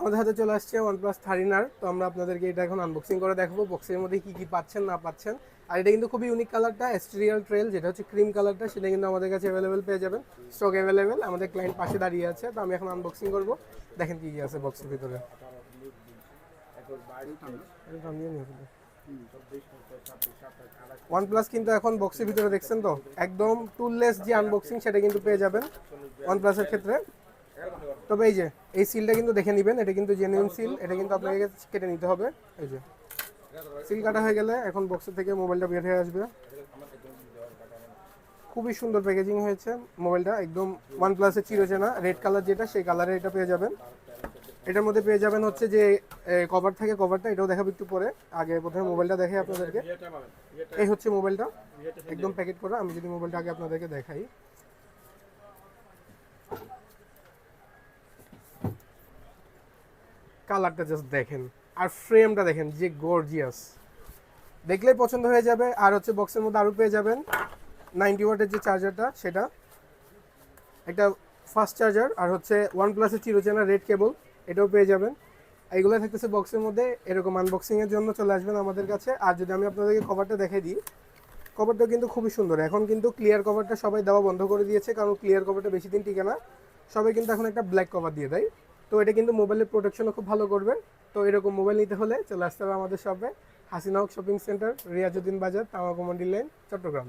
আমাদের হাতে চলে আসছে ওয়ান প্লাস ওয়ানপ্লাস থার্টিনার তো আমরা আপনাদেরকে এটা এখন আনবক্সিং করে দেখাবো। বক্সের মধ্যে কি কি পাচ্ছেন, না পাচ্ছেন। আর এটা কিন্তু খুবই ইউনিক কালারটা এস্ট্রিয়াল ট্রেল যেটা হচ্ছে ক্রিম কালারটা সেটা কিন্তু আমাদের কাছে অ্যাভেলেবেল পেয়ে যাবেন। স্টক অ্যাভেলেবেল আমাদের ক্লায়েন্ট পাশে দাঁড়িয়ে আছে। তো আমি এখন আনবক্সিং করব। দেখেন কি কি আছে বক্সের ভিতরে। OnePlus কিন্তু এখন বক্সের ভিতরে দেখছেন তো? একদম টুললেস যে আনবক্সিং সেটা কিন্তু পেয়ে যাবেন। এর ক্ষেত্রে। তবে এই যে, এই সিলটা কিন্তু দেখে নেবেন, এটা কিন্তু জেনুইন সিল, এটা কিন্তু আপনাকে কেটে নিতে হবে। এই যে, সিল কাটা হয়ে গেলে এখন বক্সের থেকে মোবাইলটা বের হয়ে আসবে। খুবই সুন্দর প্যাকেজিং হয়েছে মোবাইলটা একদম ওয়ান প্লাসের চিরচেনা রেড কালার যেটা, সেই কালারে এটা পেয়ে যাবেন। এটার মধ্যে পেয়ে যাবেন হচ্ছে যে কভার থাকে কভারটা এটাও দেখাবো একটু পরে। আগে প্রথমে মোবাইলটা দেখে আপনাদেরকে। এই হচ্ছে মোবাইলটা একদম প্যাকেট করা। আমি যদি মোবাইলটা আগে আপনাদেরকে দেখাই। কালারটা জাস্ট দেখেন। আর ফ্রেমটা দেখেন, যে গর্জিয়াস দেখলেই পছন্দ হয়ে যাবে। আর হচ্ছে বক্সের মধ্যে আরও পেয়ে যাবেন। নাইনটি ওয়াটের যে চার্জারটা সেটা। একটা ফাস্ট চার্জার আর হচ্ছে ওয়ান প্লাসের চিরচেনা রেড কেবল এটাও পেয়ে যাবেন। এইগুলো থাকতেছে বক্সের মধ্যে। এরকম আনবক্সিংয়ের জন্য চলে আসবেন আমাদের কাছে। আর যদি আমি আপনাদেরকে কভারটা দেখাই দিই কভারটা কিন্তু খুবই সুন্দর। এখন কিন্তু ক্লিয়ার কভারটা সবাই দেওয়া বন্ধ করে দিয়েছে, কারণ ক্লিয়ার কভারটা বেশি দিন টিকে না। সবাই কিন্তু এখন একটা ব্ল্যাক কভার দিয়ে দেয়। তো এটা কিন্তু মোবাইলের প্রোটেকশনও খুব ভালো করবেন তো এরকম মোবাইল নিতে হলে চলে আসতে হবে আমাদের শপে হাসিনাওক শপিং সেন্টার রিয়াজুদ্দিন বাজার তামাকু মন্ডি লেন চট্টগ্রাম।